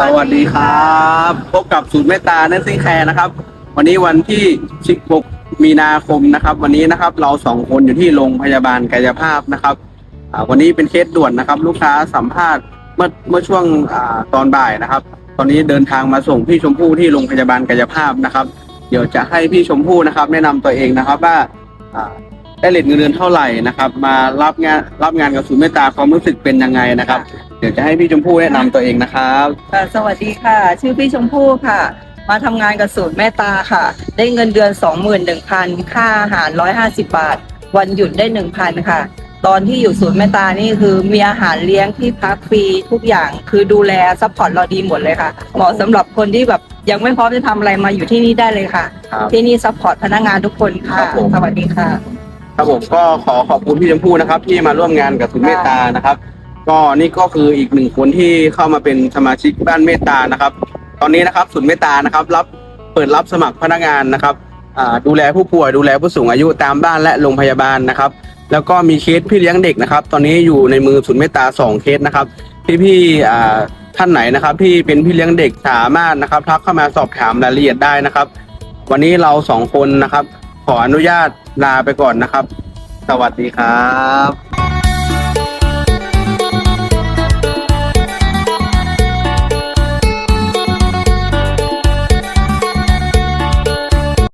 สวัสดีครับ พบกับศูนย์เมตตาเนสซิ่งแคร์นะครับ วันนี้วันที่ 16 มีนาคมนะครับ วันนี้นะครับเราสองคนอยู่ที่โรงพยาบาลกายภาพนะครับวันนี้เป็นเคสด่วนนะครับ ลูกค้าสัมภาษณ์เมื่อเมื่อช่วงอตอนบ่ายนะครับ ตอนนี้เดินทางมาส่งพี่ชมพู่ที่โรงพยาบาลกายภาพนะครับ เดี๋ยวจะให้พี่ชมพู่นะครับ แนะนำตัวเองนะครับว่าอ่าได้เลทเงินเดือนเท่าไหร่นะครับ มารับงานรับงานกับศูนย์เมตตาความรู้สึกเป็นยังไงนะครับ เดี๋ยวจะให้พี่ชมพู่แนะนำตัวเองนะครับค่ะสวัสดีค่ะ ชื่อพี่ชมพู่ค่ะ มาทำงานกับศูนย์แม่ตาค่ะ ได้เงินเดือน 21,000 ค่าอาหาร 150 บาท วันหยุดได้ 1,000 ค่ะ ตอนที่อยู่ศูนย์แม่ตานี่คือมีอาหารเลี้ยงที่พักฟรีทุกอย่างคือดูแลซัพพอร์ตเราดีหมดเลยค่ะเหมาะสำหรับคนที่แบบยังไม่พร้อมจะทำอะไรมาอยู่ที่นี่ได้เลยค่ะ ครับ ที่นี่ซัพพอร์ตพนักงานทุกคนค่ะ ครับผม สวัสดีค่ะ ครับผมก็ขอขอบคุณพี่ชมพู่นะครับที่มาร่วมงานกับศูนย์เมตตานะครับ ก็นี่ก็คืออีกหนึ่งคนที่เข้ามาเป็นสมาชิกบ้านเมตตานะครับ ตอนนี้นะครับศูนย์เมตตานะครับ รับเปิดรับสมัครพนักงานนะครับดูแลผู้ป่วยดูแลผู้สูงอายุตามบ้านและโรงพยาบาลนะครับ แล้วก็มีเคสพี่เลี้ยงเด็กนะครับ ตอนนี้อยู่ในมือศูนย์เมตตาสองเคสนะครับพี่ๆอ่ท่านไหนนะครับ ที่เป็นพี่เลี้ยงเด็กสามารถนะครับทักเข้ามาสอบถามรายละเอียดได้นะครับ วันนี้เราสองคนนะครับ ขออนุญาตลาไปก่อนนะครับ สวัสดีครับ